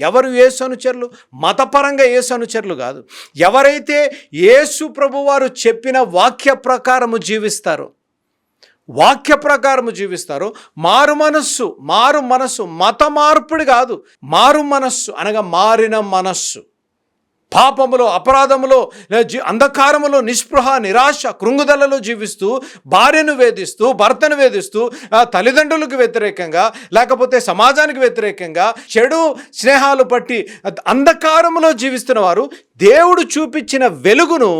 ఎవరు యేసు అనుచరులు? మతపరంగా యేసు అనుచరులు కాదు. ఎవరైతే యేసు ప్రభువారు చెప్పిన వాక్య ప్రకారము జీవిస్తారో వాక్య ప్రకారము జీవిస్తారో మారు మనస్సు మారు మనస్సు మత మార్పుడు కాదు మారు మనస్సు అనగా మారిన మనస్సు. పాపములో అపరాధములో అంధకారములో నిస్పృహ నిరాశ కృంగుదలలో జీవిస్తూ భార్యను వేధిస్తూ భర్తను వేధిస్తూ తల్లిదండ్రులకు వ్యతిరేకంగా లేకపోతే సమాజానికి వ్యతిరేకంగా చెడు స్నేహాలు పట్టి అంధకారములో జీవిస్తున్న వారు దేవుడు చూపించిన వెలుగును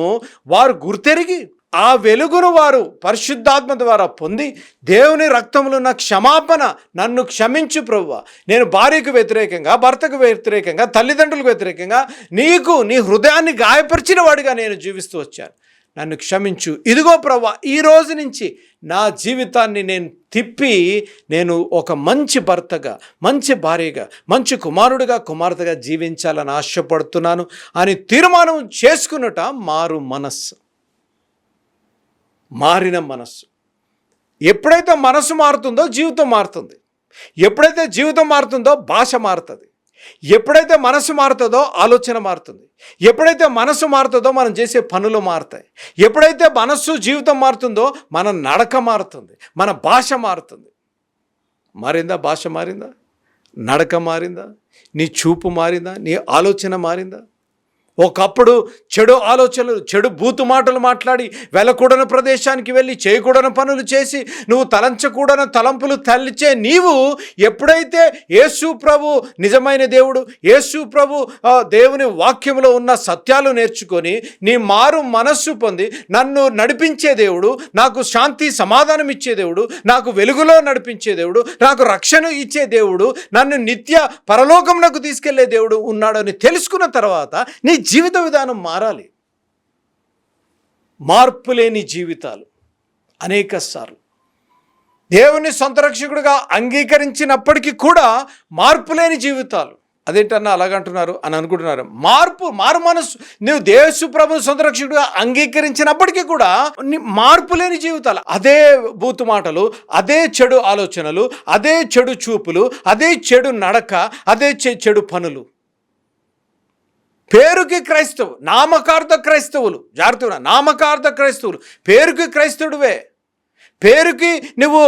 వారు గుర్తెరిగి ఆ వెలుగును వారు పరిశుద్ధాత్మ ద్వారా పొంది దేవుని రక్తములు ఉన్న క్షమాపణ నన్ను క్షమించు ప్రభువ నేను భార్యకు వ్యతిరేకంగా భర్తకు వ్యతిరేకంగా తల్లిదండ్రులకు వ్యతిరేకంగా నీకు నీ హృదయాన్ని గాయపరిచిన వాడిగా నేను జీవిస్తూ వచ్చాను. నన్ను క్షమించు. ఇదిగో ప్రభా ఈ రోజు నుంచి నా జీవితాన్ని నేను తిప్పి నేను ఒక మంచి భర్తగా మంచి భార్యగా మంచి కుమారుడిగా కుమార్తెగా జీవించాలని ఆశపడుతున్నాను. అని తీర్మానం చేసుకున్నట మారు మనస్సు. మారిన మనస్సు. ఎప్పుడైతే మనసు మారుతుందో జీవితం మారుతుంది. ఎప్పుడైతే జీవితం మారుతుందో భాష మారుతుంది. ఎప్పుడైతే మనసు మారుతుందో ఆలోచన మారుతుంది. ఎప్పుడైతే మనసు మారుతుందో మనం చేసే పనులు మారుతాయి. ఎప్పుడైతే మనస్సు జీవితం మారుతుందో మన నడక మారుతుంది. మన భాష మారుతుంది. మారిందా? భాష మారిందా? నడక మారిందా? నీ చూపు మారిందా? నీ ఆలోచన మారిందా? ఒకప్పుడు చెడు ఆలోచనలు చెడు బూతు మాటలు మాట్లాడి వెళ్ళకూడని ప్రదేశానికి వెళ్ళి చేయకూడని పనులు చేసి నువ్వు తలంచకూడని తలంపులు తల్లిచే నీవు ఎప్పుడైతే యేసు ప్రభు నిజమైన దేవుడు యేసు ప్రభు దేవుని వాక్యంలో ఉన్న సత్యాలు నేర్చుకొని నీ మారు మనస్సు పొంది నన్ను నడిపించే దేవుడు నాకు శాంతి సమాధానం ఇచ్చే దేవుడు నాకు వెలుగులో నడిపించే దేవుడు నాకు రక్షణ ఇచ్చే దేవుడు నన్ను నిత్య పరలోకంలోకి తీసుకెళ్ళే దేవుడు ఉన్నాడని తెలుసుకున్న తర్వాత నీ జీవిత విధానం మారాలి. మార్పు లేని జీవితాలు అనేక సార్లు. దేవుని సంతరక్షకుడిగా అంగీకరించినప్పటికీ కూడా మార్పు లేని జీవితాలు. అదేంటన్నా అలాగంటున్నారు అని అనుకుంటున్నారు. మార్పు మారు మనసు నువ్వు దేశు ప్రభు సంరక్షకుడుగా అంగీకరించినప్పటికీ కూడా మార్పు లేని జీవితాలు. అదే బూతు మాటలు అదే చెడు ఆలోచనలు అదే చెడు చూపులు అదే చెడు నడక అదే చె- చెడు పనులు. పేరుకి క్రైస్తవు నామకార్థ క్రైస్తవులు. జాగ్రత్తగా నామకార్థ క్రైస్తవులు. పేరుకి క్రైస్తవుడివే పేరుకి నువ్వు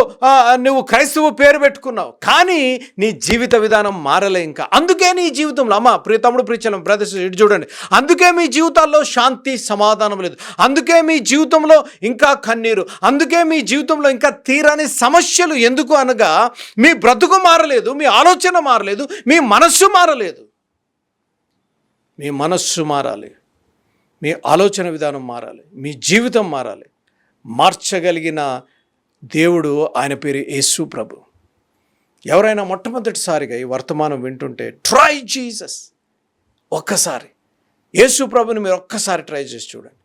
నువ్వు క్రైస్తవు పేరు పెట్టుకున్నావు. కానీ నీ జీవిత విధానం మారలే ఇంకా. అందుకే నీ జీవితంలో అమ్మ ప్రియ తమ్ముడు ప్రియచలం బ్రదర్స్ ఇటు చూడండి. అందుకే మీ జీవితాల్లో శాంతి సమాధానం లేదు. అందుకే మీ జీవితంలో ఇంకా కన్నీరు. అందుకే మీ జీవితంలో ఇంకా తీరని సమస్యలు. ఎందుకు అనగా మీ బ్రతుకు మారలేదు మీ ఆలోచన మారలేదు మీ మనస్సు మారలేదు. మీ మనస్సు మారాలి. మీ ఆలోచన విధానం మారాలి. మీ జీవితం మారాలి. మార్చగలిగిన దేవుడు ఆయన పేరు యేసు ప్రభు. ఎవరైనా మొట్టమొదటిసారిగా ఈ వర్తమానం వింటుంటే ట్రై జీసస్ ఒక్కసారి. యేసు ప్రభుని మీరు ఒక్కసారి ట్రై చేసి చూడండి.